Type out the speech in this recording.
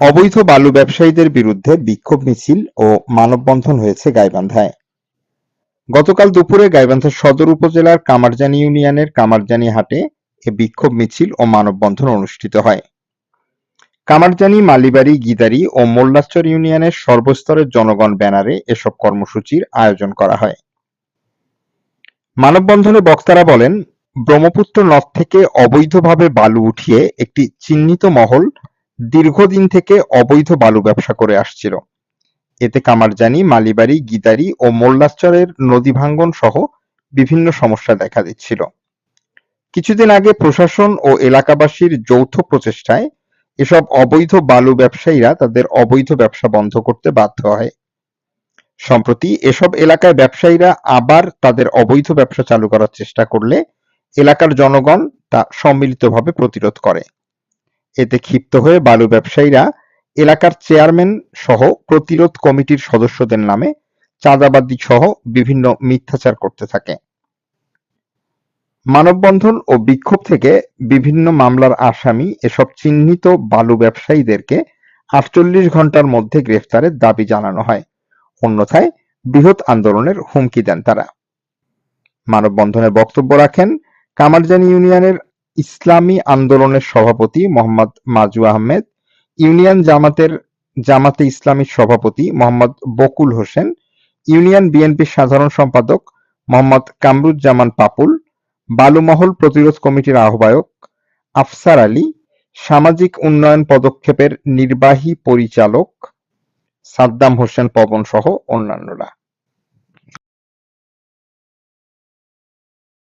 অবৈধ বালু ব্যবসায়ীদের বিরুদ্ধে বিক্ষোভ মিছিল ও মানববন্ধন হয়েছে গাইবান্ধায়। গতকাল দুপুরে গাইবান্ধা সদর উপজেলার কামারজানি ইউনিয়নের কামারজানি হাটে এ বিক্ষোভ মিছিল ও মানববন্ধন অনুষ্ঠিত হয়। কামারজানি, মালিবাড়ি, গিদারি ও মোল্লাচর ইউনিয়নের সর্বস্তরের জনগণ ব্যানারে এসব কর্মসূচির আয়োজন করা হয়। মানববন্ধনে বক্তারা বলেন, ব্রহ্মপুত্র নদ থেকে অবৈধভাবে বালু উঠিয়ে একটি চিহ্নিত মহল দীর্ঘদিন থেকে অবৈধ বালু ব্যবসা করে আসছিল। এতে কামারজানি, মালিবাড়ি, গিদারি ও মোল্লাচরের নদী ভাঙ্গন সহ বিভিন্ন সমস্যা দেখা দিচ্ছিল। কিছুদিন আগে প্রশাসন ও এলাকাবাসীর যৌথ প্রচেষ্টায় এসব অবৈধ বালু ব্যবসায়ীরা তাদের অবৈধ ব্যবসা বন্ধ করতে বাধ্য হয়। সম্প্রতি এসব এলাকায় ব্যবসায়ীরা আবার তাদের অবৈধ ব্যবসা চালু করার চেষ্টা করলে এলাকার জনগণ তা সম্মিলিতভাবে প্রতিরোধ করে। এতে ক্ষিপ্ত হয়ে বালু ব্যবসায়ীরা, এলাকার চেয়ারম্যান সহ প্রতিরোধ কমিটির সদস্যদের নামে চাঁদাবাজি সহ বিভিন্ন মিথ্যাচার করতে থাকে। মানববন্ধন ও বিক্ষোভ থেকে বিভিন্ন মামলার আসামি এসব চিহ্নিত বালু ব্যবসায়ীদেরকে আটচল্লিশ ঘণ্টার মধ্যে গ্রেফতারের দাবি জানানো হয়। অন্যথায় বৃহৎ আন্দোলনের হুমকি দেন তারা। মানববন্ধনে বক্তব্য রাখেন কামারজানি ইউনিয়নের ইসলামী আন্দোলনের সভাপতি মোহাম্মদ মাজু আহমেদ, ইউনিয়ন জামাতের, জামাতে ইসলামীর সভাপতি মোহাম্মদ বকুল হোসেন, ইউনিয়ন বিএনপির সাধারণ সম্পাদক মোহাম্মদ কামরুজ্জামান পাপুল, বালুমহল প্রতিরোধ কমিটির আহ্বায়ক আফসার আলী, সামাজিক উন্নয়ন পদক্ষেপের নির্বাহী পরিচালক সাদ্দাম হোসেন পবন সহ অন্যান্যরা।